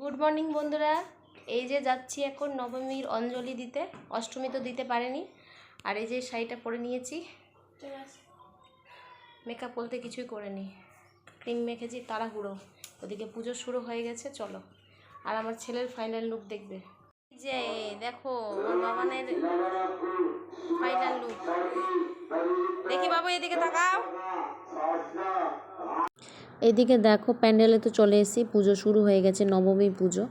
Good morning বন্ধুরা। এই যে যাচ্ছি এখন নবমীর অঞ্জলি দিতে। অষ্টমী তো দিতে পারেনি। আর এই যে শাড়িটা পরে নিয়েছি। মেকআপ বলতে কিছুই করিনি ক্রিম মেখেছি, তাড়াহুড়ো। ওদিকে পুজো শুরু হয়ে গেছে, চলো। আর আমার ছেলের ফাইনাল লুক দেখবে। যে, দেখো, আমার বাবানের ফাইনাল লুক দেখি বাবু, এদিকে তাকাও। এদিকে দেখো প্যান্ডেলে তো চলে এসেছি, পুজো শুরু হয়ে গেছে, নবমী পুজো।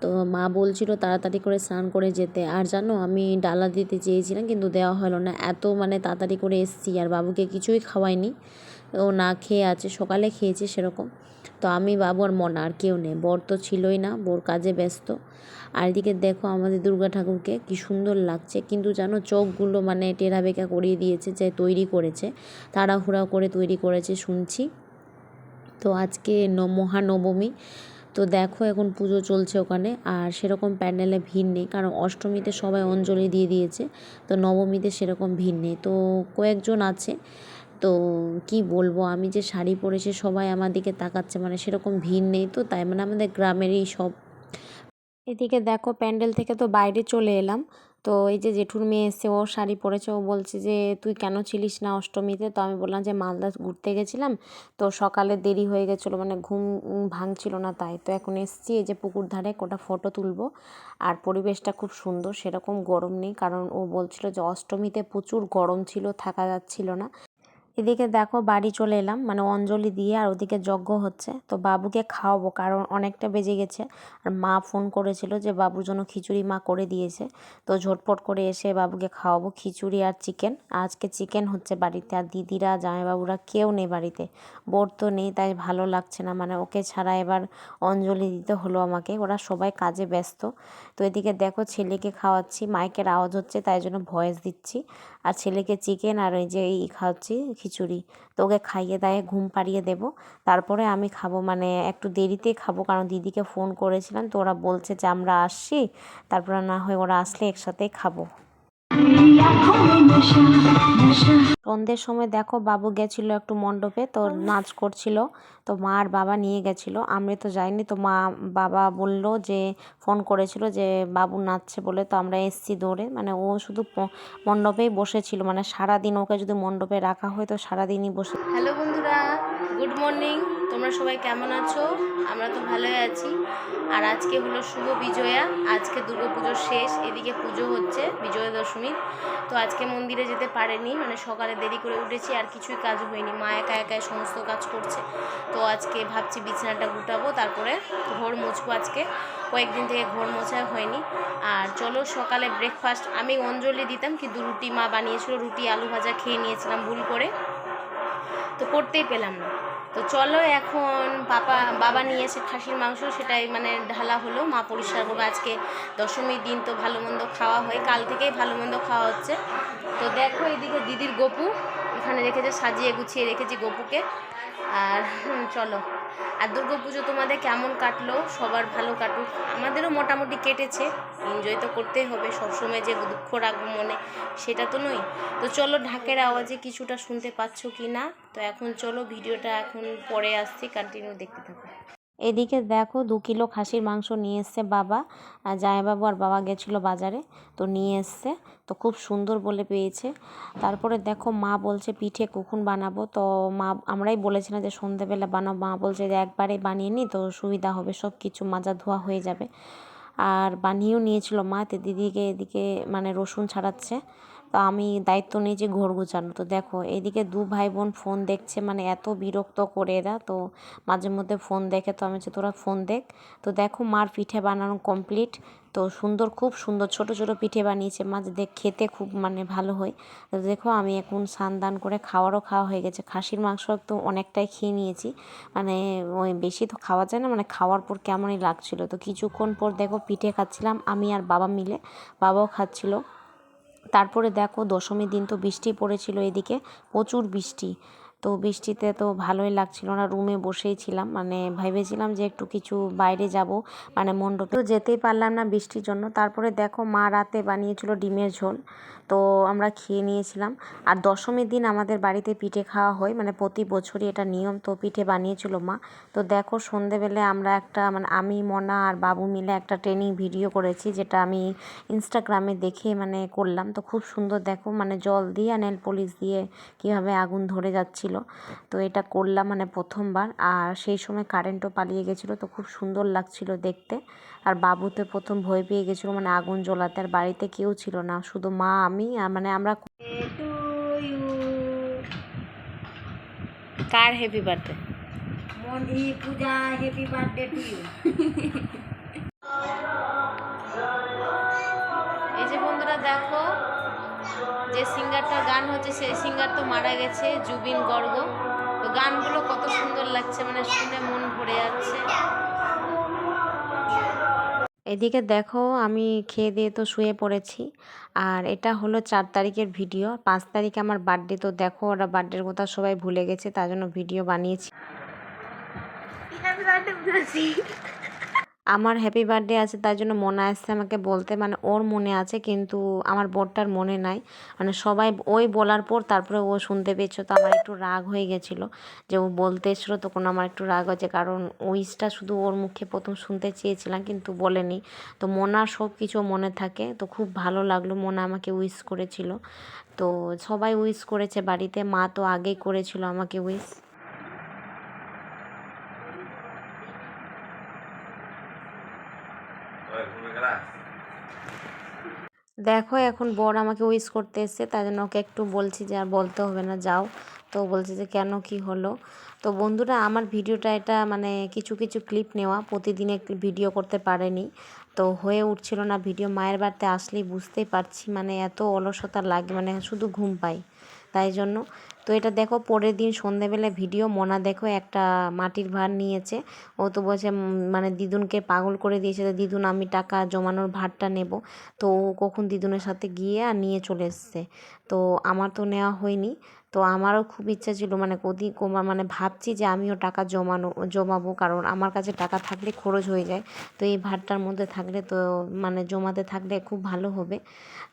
তো মা বলছিল তাড়াতাড়ি করে স্নান করে যেতে। আর জানো, আমি ডালা দিতে চেয়েছিলাম কিন্তু দেওয়া হলো না। এত মানে তাড়াতাড়ি করে এসেছি আর বাবুকে কিছুই খাওয়াইনি। ও না খেয়ে আছে, সকালে খেয়েছে সেরকম। তো আমি, বাবু আর মনা আর কেউ নেই। বর তো ছিলই না, বোর কাজে ব্যস্ত। আর এদিকে দেখো আমাদের দুর্গা ঠাকুরকে কি সুন্দর লাগছে। কিন্তু জানো, চোখগুলো মানে টেরা বেঁকা করিয়ে দিয়েছে, যে তৈরি করেছে তাড়াহুড়া করে তৈরি করেছে, শুনছি। তো আজকে মহানবমী। তো দেখো এখন পুজো চলছে ওখানে, আর সেরকম প্যান্ডেলে ভিড় নেই, কারণ অষ্টমীতে সবাই অঞ্জলি দিয়ে দিয়েছে, তো নবমীতে সেরকম ভিড় নেই। তো কয়েকজন আছে, তো কি বলব, আমি যে শাড়ি পরেছি সবাই আমার দিকে তাকাচ্ছে মানে সেরকম ভিড় নেই তো, তাই মানে আমাদের গ্রামেরই সব। এদিকে দেখো প্যান্ডেল থেকে তো বাইরে চলে এলাম তো এই যে জেঠুর মেয়ে এসে ও শাড়ি পরেছে, ও বলছে যে, তুই কেন ছিলিস না অষ্টমীতে? তো আমি বললাম যে, মালদা ঘুরতে গেছিলাম, তো সকালে দেরি হয়ে গেছিল মানে ঘুম ভাঙছিল না তাই। তো এখন এসছি, এই যে পুকুর ধারে কোটা ফটো তুলব। আর পরিবেশটা খুব সুন্দর, সেরকম গরম নেই, কারণ ও বলছিল যে, অষ্টমীতে প্রচুর গরম ছিল, থাকা যাচ্ছিল না। এদিকে দেখো বাড়ি চলে এলাম মানে অঞ্জলি দিয়ে আর ওদিকে যজ্ঞ হচ্ছে। তো বাবুকে খাওয়াবো, কারণ অনেকটা বেজে গেছে। আর মা ফোন করেছিল যে বাবুর জন্য খিচুড়ি মা করে দিয়েছে। তো ঝটপট করে এসে বাবুকে খাওয়াবো খিচুড়ি আর চিকেন। আজকে চিকেন হচ্ছে বাড়িতে, আর দিদিরা, জামাইবাবুরা কেউ নেই বাড়িতে। বোর তো নেই, তাই ভালো লাগছে না। মানে ওকে ছাড়া এবার অঞ্জলি দিতে হলো আমাকে। ওরা সবাই কাজে ব্যস্ত। তো এদিকে দেখো ছেলেকে খাওয়াচ্ছি, মাইকের আওয়াজ হচ্ছে, তাই জন্য ভয়েস দিচ্ছি। আর ছেলেকে চিকেন আর ওই যে এই খাওয়াচ্ছি খিচুড়ি, তো ওকে খাইয়ে দাইয়ে ঘুম পাড়িয়ে দেব। তারপরে আমি খাব মানে একটু দেরিতে খাব কারণ দিদিকে ফোন করেছিলাম, তো ওরা বলছে যে আমরা আসছি, তারপরে না হয় ওরা আসলে একসাথেই খাব। সন্ধ্যের সময় দেখো বাবু গেছিল একটু মণ্ডপে, তো নাচ করছিল, তো মা আর বাবা নিয়ে গেছিল। আমি তো যাইনি, তো মা, বাবা বলল যে, ফোন করেছিল যে, বাবু নাচছে বলে, তো আমরা এসছি দৌড়ে। মানে ও শুধু মণ্ডপেই বসেছিল মানে সারাদিন ওকে যদি মণ্ডপে রাখা হয় তো সারাদিনই বসে হ্যালো বন্ধুরা গুড মর্নিং তোমরা সবাই কেমন আছো? আমরা তো ভালোই আছি। আর আজকে হলো শুভ বিজয়া। আজকে দুর্গা শেষ। এদিকে পুজো হচ্ছে বিজয়া দশমীর তো আজকে মন্দিরে যেতে পারেনি। মানে সকালে দেরি করে উঠেছি, আর কিছুই কাজ হয়নি। মা একা একাই সমস্ত কাজ করছে। তো আজকে ভাবছি বিছানাটা গুটাবো, তারপরে ঘর মুছবো আজকে। কয়েকদিন থেকে ঘর মোছা হয়নি। আর চলো সকালে ব্রেকফাস্ট আমি অঞ্জলি দিতাম, কিন্তু রুটি মা বানিয়েছিল। রুটি, আলু ভাজা খেয়ে নিয়েছিলাম ভুল করে। তো করতেই পেলাম না। তো চলো এখন বাবা বাবা এসে খাসির মাংস সেটাই মানে ঢালা হলো। মা পরিষ্কার করবে। আজকে দশমীর দিন তো ভালো মন্দ খাওয়া হয়। কাল থেকেই ভালো মন্দ খাওয়া হচ্ছে। তো দেখো এদিকে দিদির গপু। এখানে রেখেছে, সাজিয়ে গুছিয়ে রেখেছি গপুকে। আর চলো। আর দুর্গা পুজো তোমাদের কেমন কাটলো? সবার ভালো কাটুক। আমাদেরও মোটামুটি কেটেছে। এনজয় তো করতেই হবে। সবসময় যে দুঃখ রাখব মনে, সেটা তো নই তো চলো ঢাকের আওয়াজে কিছুটা শুনতে পাচ্ছ কি না তো এখন চলো, ভিডিওটা এখন পরে আসছি। কন্টিনিউ দেখতে থাকো। এদিকে দেখো দু কিলো খাসির মাংস নিয়ে এসছে বাবা। আর জামাইবাবু আর বাবা গেছিল বাজারে, তো নিয়ে এসছে। তো খুব সুন্দর বলে পেয়েছে। তারপরে দেখো মা বলছে, পিঠে কখন বানাবো? তো মা, আমরাই বলেছিলাম যে সন্ধেবেলা বানাবো। মা বলছে যে, একবারে বানিয়ে নি তো সুবিধা হবে সব কিছু মাজা ধোয়া হয়ে যাবে। আর বানিয়েও নিয়েছিল মা। তো দিদিকে এদিকে মানে রসুন ছাড়াচ্ছে। তো আমি দায়িত্ব নিয়েছি ঘর গুছানো। তো দেখো, এদিকে দু ভাই বোন ফোন দেখছে মানে এত বিরক্ত করে এরা। তো মাঝে মধ্যে ফোন দেখে তো আমি তোরা ফোন দেখ। তো দেখো, মার পিঠে বানানো কমপ্লিট তো সুন্দর, খুব সুন্দর, ছোট ছোট পিঠে বানিয়েছে। মাঝে দেখ, খেতে খুব মানে ভালো হয়। তো দেখো, আমি এখন স্নান দান করে খাওয়ারও খাওয়া হয়ে গেছে। খাসির মাংস তো অনেকটাই খেয়ে নিয়েছি। মানে ওই বেশি তো খাওয়া যায় না মানে খাওয়ার পর কেমনই লাগছিল। তো কিছুক্ষণ পর দেখো, পিঠে খাচ্ছিলাম আমি আর বাবা মিলে। বাবাও খাচ্ছিল। তারপরে দেখো দশমীর দিন তো বৃষ্টি পড়েছিল এদিকে প্রচুর বৃষ্টি। তো বৃষ্টিতে তো ভালোই লাগছিল না। রুমে বসেই ছিলাম। মানে ভেবেছিলাম যে একটু কিছু বাইরে যাব। মানে মণ্ডপে তো যেতেই পারলাম না বৃষ্টির জন্য। তারপরে দেখো মা রাতে বানিয়েছিল ডিমের ঝোল। তো আমরা খেয়ে নিয়েছিলাম। আর দশমীর দিন আমাদের বাড়িতে পিঠে খাওয়া হয়। মানে প্রতি বছরই এটা নিয়ম। তো পিঠে বানিয়েছিল মা। তো দেখো সন্ধেবেলে আমরা একটা মানে আমি, মনা আর বাবু মিলে একটা ট্রেনিং ভিডিও করেছি। যেটা আমি ইনস্টাগ্রামে দেখে মানে করলাম। তো খুব সুন্দর দেখো। মানে জল দিয়ে আর নেল পলিশ দিয়ে কীভাবে আগুন ধরে যাচ্ছিল। তো এটা করলাম মানে প্রথমবার। আর সেই সময় কারেন্টও পালিয়ে গেছিল তো খুব সুন্দর লাগছিল দেখতে। আর বাবুতে প্রথম ভয় পেয়ে গেছিল মানে আগুন জ্বলাতে। আর বাড়িতে কেউ ছিল না শুধু মা আমি আর মানে আমরা কার happy birthday Moni Puja happy birthday to you এই যে বন্ধুরা দেখো যে সিঙ্গারটার গান হচ্ছে সেই সিঙ্গার তো মারা গেছে জুবিন গর্গ। তো গানগুলো কত সুন্দর লাগছে মানে শুনে মন ভরে যাচ্ছে। এদিকে দেখো আমি খেয়ে দিয়ে তো শুয়ে পড়েছি। আর এটা হলো চার তারিখের ভিডিও। পাঁচ তারিখে আমার বার্থডে তো দেখো ওরা বার্থডের কথা সবাই ভুলে গেছে তার জন্য ভিডিও বানিয়েছি। আমার হ্যাপি বার্থডে আছে, তার জন্য মনে আসছে আমাকে বলতে। মানে ওর মনে আছে, কিন্তু আমার বোরটার মনে নাই। মানে সবাই ওই বলার পর তারপরে ও শুনতে পেয়েছ, তো আমার একটু রাগ হয়ে গেছিল যে ও বলতে এসেছিল, তখন আমার একটু রাগ হয়েছে। কারণ উইসটা শুধু ওর মুখে প্রথম শুনতে চেয়েছিলাম, কিন্তু বলেনি। তো মোনার সব কিছু মনে থাকে, তো খুব ভালো লাগল মোনা আমাকে উইস করেছিল। তো সবাই উইস করেছে, বাড়িতে মা তো আগেই করেছিল আমাকে উইস দেখো, এখন বর আমাকে উইস করতে এসছে, তাই জন্য ওকে একটু বলছি যে আর বলতে হবে না, যাও। তো বলছে যে, কেন কি হলো? তো বন্ধুরা, আমার ভিডিওটা এটা মানে কিছু কিছু ক্লিপ নেওয়া, প্রতিদিনে ভিডিও করতে পারেনি। তো হয়ে উঠছিল না ভিডিও, মায়ের বাড়িতে আসলেই বুঝতেই পারছি মানে এত অলসতা লাগে মানে শুধু ঘুম পাই তাই জন্য তো এটা দেখো পরের দিন সন্ধেবেলা ভিডিও। মনা দেখো একটা মাটির ভার নিয়েছে। ও তো বলছে মানে দিদুনকে পাগল করে দিয়েছে যে, দিদুন আমি টাকা জমানোর ভারটা নেব। তো ও কখন দিদুনের সাথে গিয়ে আর নিয়ে চলে এসছে। তো আমার তো নেওয়া হয়নি। তো আমারও খুব ইচ্ছা ছিল মানে কদি মানে ভাবছি যে আমিও টাকা জমানো, জমাবো, কারণ আমার কাছে টাকা থাকলে খরচ হয়ে যায়। তো এই ভাতটার মধ্যে থাকলে তো মানে জমাতে থাকলে খুব ভালো হবে।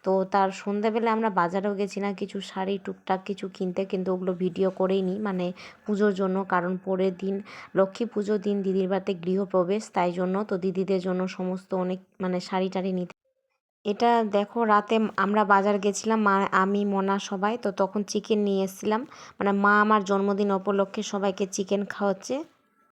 তো তার সন্ধ্যাবেলা আমরা বাজারেও গেছিলাম, কিছু শাড়ি, টুকটাক কিছু কিনতে, কিন্তু ওগুলো ভিডিও করেই নিই। মানে পুজোর জন্য, কারণ পরের দিন, লক্ষ্মী পুজোর দিন দিদির বাড়িতে গৃহপ্রবেশ, তাই জন্য তো দিদিদের জন্য সমস্ত অনেক মানে শাড়ি টাড়ি নিতে। এটা দেখো রাতে আমরা বাজার গেছিলাম, মা, আমি, মনা সবাই, তো তখন চিকেন নিয়ে এসেছিলাম। মানে মা আমার জন্মদিন উপলক্ষে সবাইকে চিকেন খাওয়াচ্ছে।